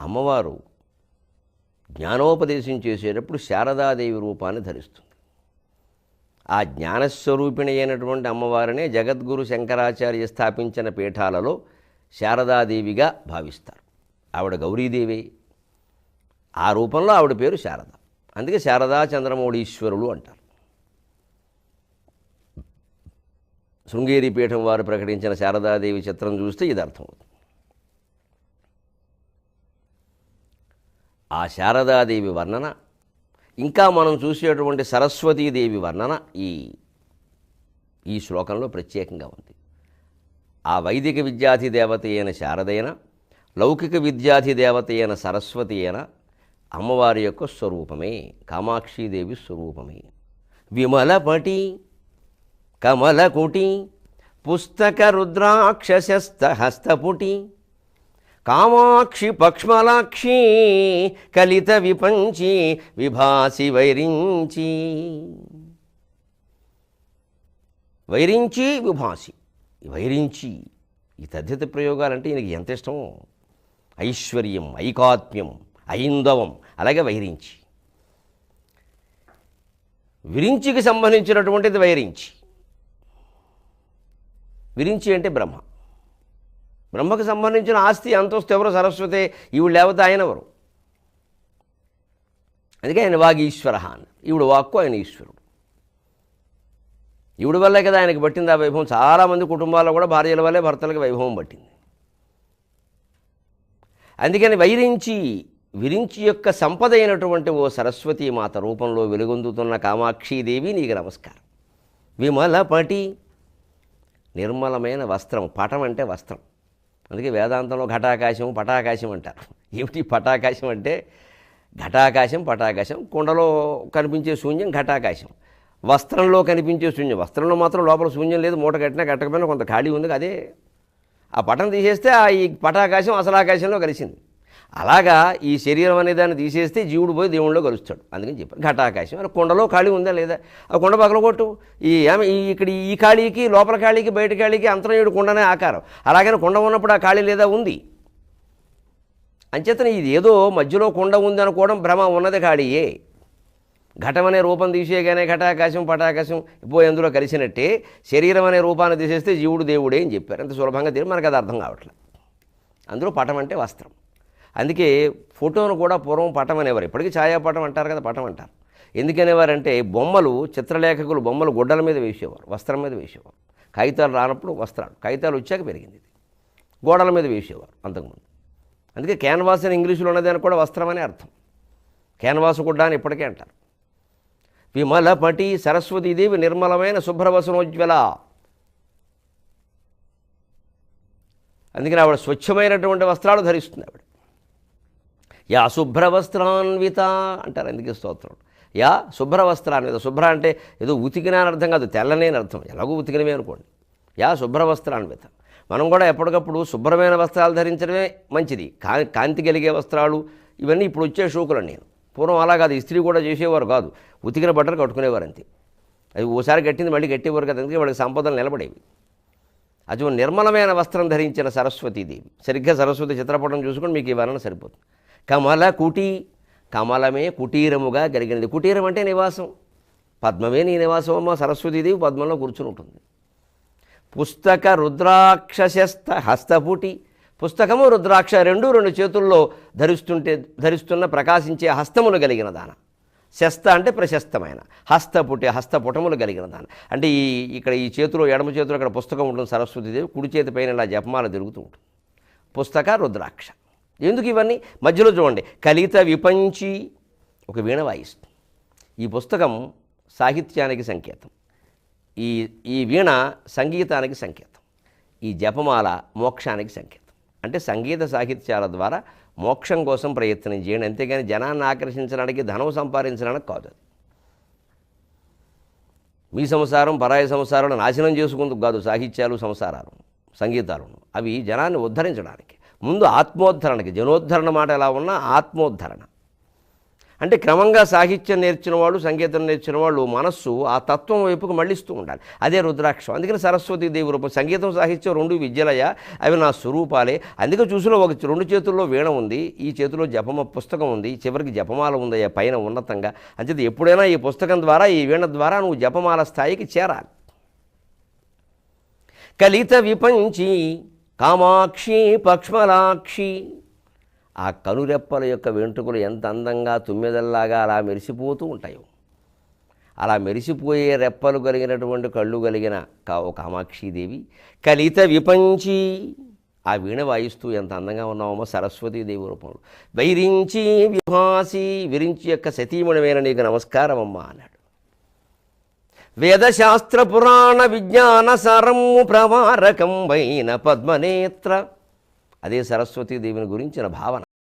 అమ్మవారు జ్ఞానోపదేశం చేసేటప్పుడు శారదాదేవి రూపాన్ని ధరిస్తుంది. ఆ జ్ఞానస్వరూపిణి అయినటువంటి అమ్మవారినే జగద్గురు శంకరాచార్య స్థాపించిన పీఠాలలో శారదాదేవిగా భావిస్తారు. ఆవిడ గౌరీదేవి. ఆ రూపంలో ఆవిడ పేరు శారద. అందుకే శారదా చంద్రమౌళీశ్వరులు అంటారు. శృంగేరి పీఠం వారు ప్రకటించిన శారదాదేవి చిత్రం చూస్తే ఇది అర్థమవుతుంది. ఆ శారదాదేవి వర్ణన ఇంకా మనం చూసేటువంటి సరస్వతీదేవి వర్ణన ఈ ఈ శ్లోకంలో ప్రత్యేకంగా ఉంది. ఆ వైదిక విద్యాధి దేవత అయిన శారదైన లౌకిక విద్యాధి దేవత అయిన సరస్వతి అయిన అమ్మవారి యొక్క స్వరూపమే కామాక్షీదేవి స్వరూపమే. విమలపటి కమలకుటి పుస్తక రుద్రాక్షసస్త హస్తపుటి కామాక్షి పక్ష్మలాక్షి కలిత విపంచి విభాసి వైరించి. వైరించి విభాసి వైరించి. ఈ తద్ధిత ప్రయోగాలంటే ఈయనకి ఎంత ఇష్టం? ఐశ్వర్యం ఐకాత్మ్యం ఐందవం అలాగే వైరించి. విరించికి సంబంధించినటువంటిది వైరించి. విరించి అంటే బ్రహ్మ. బ్రహ్మకు సంబంధించిన ఆస్తి అంతస్తు ఎవరు? సరస్వతి. ఈవిడ లేకపోతే ఆయన ఎవరు అందుకే ఆయన వాగీశ్వర అని. ఈవిడ వాక్కు ఆయన ఈశ్వరుడు. ఈవిడ వల్లే కదా ఆయనకి పట్టింది ఆ వైభవం. చాలామంది కుటుంబాల్లో కూడా భార్యల వల్లే భర్తలకు వైభవం పట్టింది. అందుకని వైరించి విరించి యొక్క సంపద అయినటువంటి ఓ సరస్వతీ మాత రూపంలో వెలుగొందుతున్న కామాక్షీదేవి నీకు నమస్కారం. విమలపటి నిర్మలమైన వస్త్రం పటం అంటే వస్త్రం. అందుకే వేదాంతంలో ఘటాకాశం పటాకాశం అంటారు. ఏమిటి పటాకాశం అంటే ఘటాకాశం పటాకాశం కుండలో కనిపించే శూన్యం ఘటాకాశం. వస్త్రంలో కనిపించే శూన్యం. వస్త్రంలో మాత్రం లోపల శూన్యం లేదు మూట కట్టినా కట్టకపోయినా కొంత ఖాళీ ఉంది అదే. ఆ పటం తీసేస్తే ఆ ఈ పటాకాశం అసలు ఆకాశంలో కలిసింది. అలాగా ఈ శరీరం అనే దాన్ని తీసేస్తే జీవుడు పోయి దేవుడిలో కలుస్తాడు. అందుకని చెప్పారు ఘటాకాశం. అరే కుండలో ఖాళీ ఉందా లేదా? ఆ కుండ పగల కొట్టు. ఈ ఇక్కడ ఈ ఖాళీకి లోపల ఖాళీకి బయట ఖాళీకి అంతరం కుండనే ఆకారం. అలాగనే కుండ ఉన్నప్పుడు ఆ ఖాళీ లేదా? ఉంది. అంచేతన ఇది ఏదో మధ్యలో కుండ ఉంది అనుకోవడం భ్రమ. ఉన్నది ఖాళీయే. ఘటం అనే రూపం తీసేయగానే ఘటాకాశం పటాకాశం పోయి అందులో కలిసినట్టే శరీరం అనే రూపాన్ని తీసేస్తే జీవుడు దేవుడే అని చెప్పారు. అంత సులభంగా తెలియదు మనకు అది అర్థం కావట్లేదు అందులో పటం అంటే వస్త్రం. అందుకే ఫోటోను కూడా పూర్వం పటం అనేవారు. ఇప్పటికీ ఛాయాపటం అంటారు కదా పటం అంటారు. ఎందుకనేవారంటే బొమ్మలు చిత్రలేఖకులు బొమ్మలు గుడ్డల మీద వేసేవారు వస్త్రం మీద వేసేవారు. కాగితాలు రానప్పుడు వస్త్రాలు కాగితాలు వచ్చాక పెరిగింది ఇది. గోడల మీద వేసేవారు అంతకుముందు. అందుకే క్యాన్వాస్ అని ఇంగ్లీషులో ఉన్నదని కూడా వస్త్రం అనే అర్థం. క్యాన్వాస్ గుడ్డ అని ఇప్పటికే అంటారు. విమలపటి సరస్వతీదేవి నిర్మలమైన శుభ్రవసనోజ్వల. అందుకని ఆవిడ స్వచ్ఛమైనటువంటి వస్త్రాలు ధరిస్తుంది ఆవిడ. యా శుభ్రవస్త్రాన్విత అంటారు అందుకే స్తోత్రం? యా శుభ్రవస్త్రాన్విత శుభ్ర అంటే ఏదో ఉతికినా అని అర్థం కాదు తెల్లనే అర్థం. ఎలాగో ఉతికినవే అనుకోండి. యా శుభ్రవస్త్రాన్విత. మనం కూడా ఎప్పటికప్పుడు శుభ్రమైన వస్త్రాలు ధరించడమే మంచిది. కా కాంతి కలిగే వస్త్రాలు ఇవన్నీ ఇప్పుడు వచ్చే షోకులు నేను. పూర్వం అలా కాదు ఇస్త్రీ కూడా చేసేవారు కాదు. ఉతికిన బట్టలు కట్టుకునేవారు అంతే. అది ఓసారి కట్టింది మళ్ళీ కట్టేవారు కదా. అందుకే వాళ్ళకి సంపదలు నిలబడేవి. అది నిర్మలమైన వస్త్రం ధరించిన సరస్వతీదేవి. సరిగ్గా సరస్వతి చిత్రపటం చూసుకొని మీకు ఈ వర్ణన సరిపోతుంది. కమల కుటి కమలమే కుటీరముగా కలిగినది కుటీరం అంటే నివాసం. పద్మమే నీ నివాసం అమ్మ సరస్వతీదేవి పద్మంలో కూర్చుని ఉంటుంది. పుస్తక రుద్రాక్షశస్త హస్తపుటి. పుస్తకము రుద్రాక్ష రెండు రెండు చేతుల్లో ధరిస్తుంటే ధరిస్తున్న ప్రకాశించే హస్తములు కలిగిన దాన. శస్త అంటే ప్రశస్తమైన. హస్తపుటి హస్తపుటములు కలిగిన దాన. అంటే ఈ ఇక్కడ ఈ చేతిలో ఎడమ చేతిలో ఇక్కడ పుస్తకం ఉంటుంది సరస్వతీదేవి కుడి చేతి పైన ఇలా జపమాల తిరుగుతూ ఉంటుంది. పుస్తక రుద్రాక్ష. ఎందుకు ఇవన్నీ? మధ్యలో చూడండి. కలిత విపంచి ఒక వీణ వాయిస్తుంది. ఈ పుస్తకం సాహిత్యానికి సంకేతం. ఈ ఈ వీణ సంగీతానికి సంకేతం. ఈ జపమాల మోక్షానికి సంకేతం. అంటే సంగీత సాహిత్యాల ద్వారా మోక్షం కోసం ప్రయత్నం చేయండి. అంతేగాని జనాన్ని ఆకర్షించడానికి ధనం సంపాదించడానికి కాదు అది. మీ సంసారం పరాయ సంసారాలు నాశనం చేసుకుందుకు కాదు సాహిత్యాలు సంసారాలు సంగీతాలు. అవి జనాన్ని ఉద్ధరించడానికి. ముందు ఆత్మోద్ధరణకి జనోద్ధరణ మాట ఎలా ఉన్నా ఆత్మోద్ధరణ. అంటే క్రమంగా సాహిత్యం నేర్చిన వాళ్ళు సంగీతం నేర్చిన వాళ్ళు మనస్సు ఆ తత్వం వైపుకు మళ్ళిస్తూ ఉండాలి. అదే రుద్రాక్షం. అందుకని సరస్వతి దేవి రూపం సంగీతం సాహిత్యం రెండు విద్యలయ అవి నా స్వరూపాలే. అందుకే చూసిన ఒక రెండు చేతుల్లో వీణ ఉంది ఈ చేతిలో జపమ పుస్తకం ఉంది చివరికి జపమాల ఉందయ్యా పైన ఉన్నతంగా. అంచేది ఎప్పుడైనా ఈ పుస్తకం ద్వారా ఈ వీణ ద్వారా నువ్వు జపమాల స్థాయికి చేరాలి. కలిత విపంచి కామాక్షి పక్ష్మలాక్షి. ఆ కనురెప్పల యొక్క వెంట్రుకలు ఎంత అందంగా తుమ్మెదల్లాగా అలా మెరిసిపోతూ ఉంటాయో. అలా మెరిసిపోయే రెప్పలు కలిగినటువంటి కళ్ళు కలిగిన కా ఓ కామాక్షీదేవి కలిత విపంచి. ఆ వీణ వాయిస్తూ ఎంత అందంగా ఉన్నామో సరస్వతీదేవి రూపంలో. వైరించి విభాసి విరించి యొక్క సతీమణమైన నీకు నమస్కారం అమ్మా అన్నాడు. వేదశాస్త్ర పురాణ విజ్ఞాన సరము ప్రవారకం వైన పద్మనేత్ర. అదే సరస్వతీదేవిని గురించిన భావన.